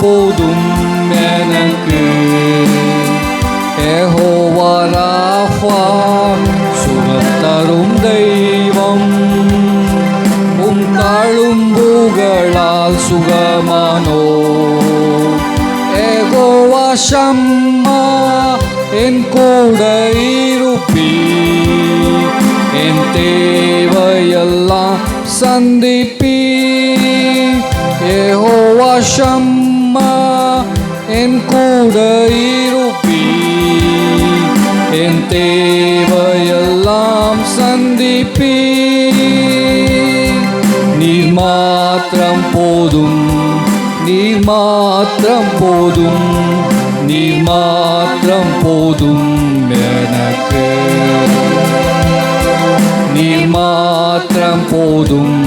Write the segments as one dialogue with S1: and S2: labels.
S1: போதும் எனக்கு. ஏஹோவா ராஃபா சுகம் தரும் தெய்வம். உம் தாழும் தாழும்புகளால் சுகமானோ. ஏகோவா சம்மா என் கூட இருப்பீ. என் தேவையெல்லாம் சந்திப்பீ. சம்மா அம்மா என் கூட இருப்பி. என் தேவையெல்லாம் சந்திப்பி. நீர் மாத்திரம் போதும் நீர் மாத்திரம் போதும் நீர் மாத்திரம் போதும் எனக்கு. நீர் மாத்திரம் போதும்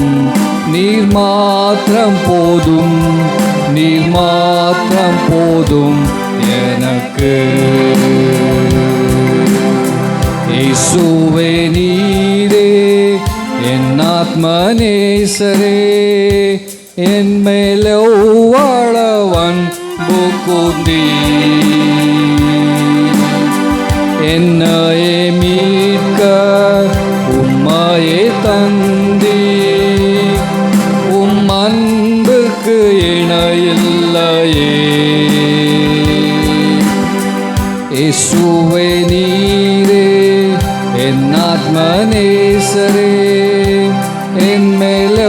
S1: நீர் மாத்திரம் போதும். நீர் மாத்திரம் போதும் எனக்கு. இயேசுவே நீரே என் ஆத்மநேசரே என் மேலே வாழவன் புகுந்தி நீரே என் ஆத்மநேசரே என் மேலே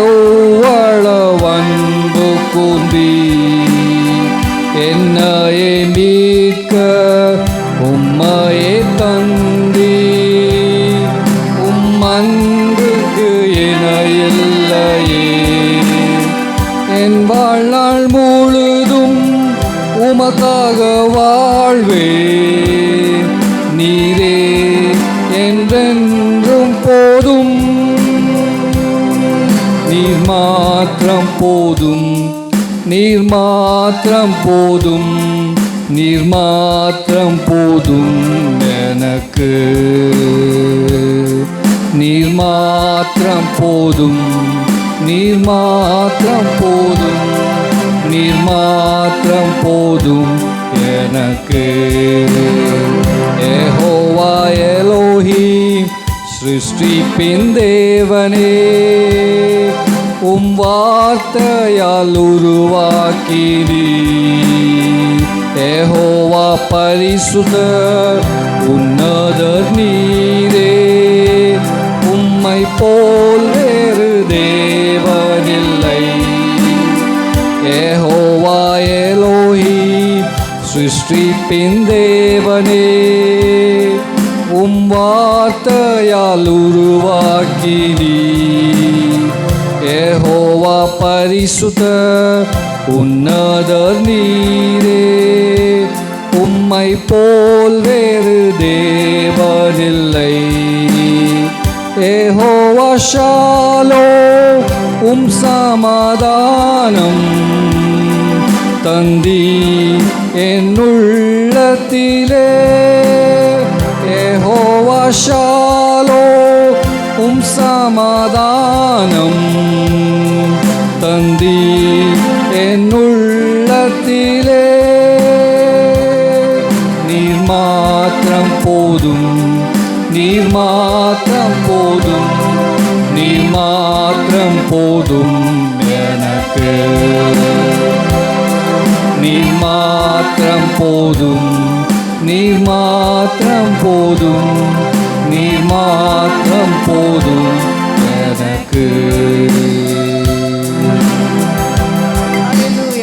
S1: வளவன்பு கூந்தி என்னையே மீட்க உம்மையே தந்தி உம் அன்புக்கு இணையில்லையே என் வாழ்நாள் முழுதும் உமக்காக வாழ்வே போதும். நீர் மாத்திரம் போதும். நீர் மாத்திரம் போதும். நீர் மாத்திரம் போதும் எனக்கு. நீர் மாத்திரம் போதும். நீர் மாத்திரம் போதும். நீர் மாத்திரம் போதும் எனக்கு. சிருஷ்டிப்பின் தேவனே உம் வார்த்தையால் உருவாக்கினி. ஏஹோவா பரிசுத உன்னதர் நீரே. உம்மை போல் வேறு தேவனில்லை. ஏஹோவா எலோஹி சிருஷ்டிப்பின் தேவனே உம் வா வார்த்தையால் உருவாக்கினி ஏஹோவா பரிசுத்த உன்னதர் நீரே உம்மை போல் வேறு தேவனில்லை ஏஹோவா ஷாலோ உம் சமாதானம் தந்தி என்னுள்ளத்திலே ஏஹோ ஷாலோ உம் சமாதானம் தந்தி என்னுள்ளத்திலே. நீர் மாத்திரம் போதும் நீர் மாத்திரம் போதும் நீர் மாத்திரம் போதும் எனக்கு. நீர் மாத்திரம் போதும் நீர் மாத்திரம் போதும். நீ மாற்றம் போதும் எனக்கு.